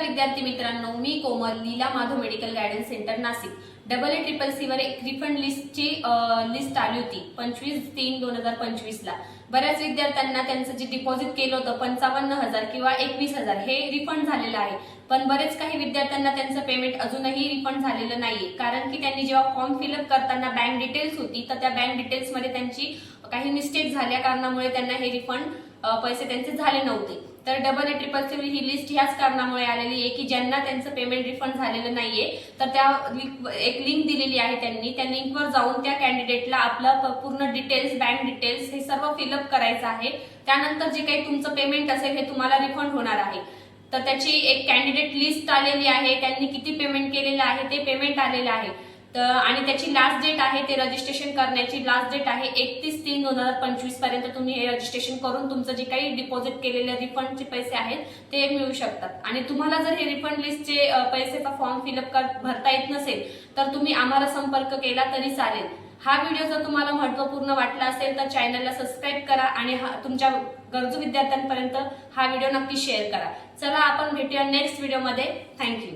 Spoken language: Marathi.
विद्यार्थी मित्रांनो मी Komal Leela Madhav medical guidance centre Nashik. Double A triple C वर एक रिफंड लिस्टची लिस्ट आली होती पंचवीस तीन दोन हजार पंचवीस ला. बऱ्याच विद्यार्थ्यांना त्यांचं जे डिपॉझिट केलं होतं पंचावन्न हजार किंवा एकवीस हजार हे रिफंड झालेलं आहे. पण बरेच काही विद्यार्थ्यांना त्यांचं पेमेंट अजूनही रिफंड झालेलं नाहीये. कारण की त्यांनी जेव्हा फॉर्म फिलअप करताना बँक डिटेल्स होती तर त्या बँक डिटेल्समध्ये त्यांची काही मिस्टेक झाल्या कारणामुळे त्यांना हे रिफंड पैसे त्यांचे झाले नव्हते. तर डबल ए ट्रिपल सी ही लिस्ट ह्याच कारणामुळे आलेली आहे की ज्यांना त्यांचं पेमेंट रिफंड झालेलं नाहीये तर त्या एक लिंक दिलेली आहे त्यांनी. त्या लिंकवर जाऊन त्या कॅन्डिडेटला आपलं प- पूर्ण डिटेल्स बँक डिटेल्स हे सर्व फिलअप करायचं आहे. त्यानंतर जे काही तुमचं पेमेंट असेल हे तुम्हाला रिफंड होणार आहे. तर त्याची एक कॅन्डिडेट लिस्ट आलेली आहे. त्यांनी किती पेमेंट केलेलं आहे ते पेमेंट आलेलं आहे. तर आणि त्याची लास्ट डेट आहे ते रजिस्ट्रेशन करण्याची लास्ट डेट आहे एकतीस तीन दोन हजार पंचवीसपर्यंत तुम्ही हे रजिस्ट्रेशन करून तुमचं जे काही डिपॉझिट केलेले रिफंडचे पैसे आहेत ते मिळू शकतात. आणि तुम्हाला जर हे रिफंड लिस्टचे पैसेचा फॉर्म फिलअप कर भरता येत नसेल तर तुम्ही आम्हाला संपर्क केला तरी चालेल. हा व्हिडिओ जर तुम्हाला महत्त्वपूर्ण वाटला असेल तर चॅनलला सबस्क्राईब करा आणि हा तुमच्या गरजू विद्यार्थ्यांपर्यंत हा व्हिडिओ नक्की शेअर करा. चला आपण भेटूया नेक्स्ट व्हिडिओमध्ये थँक्यू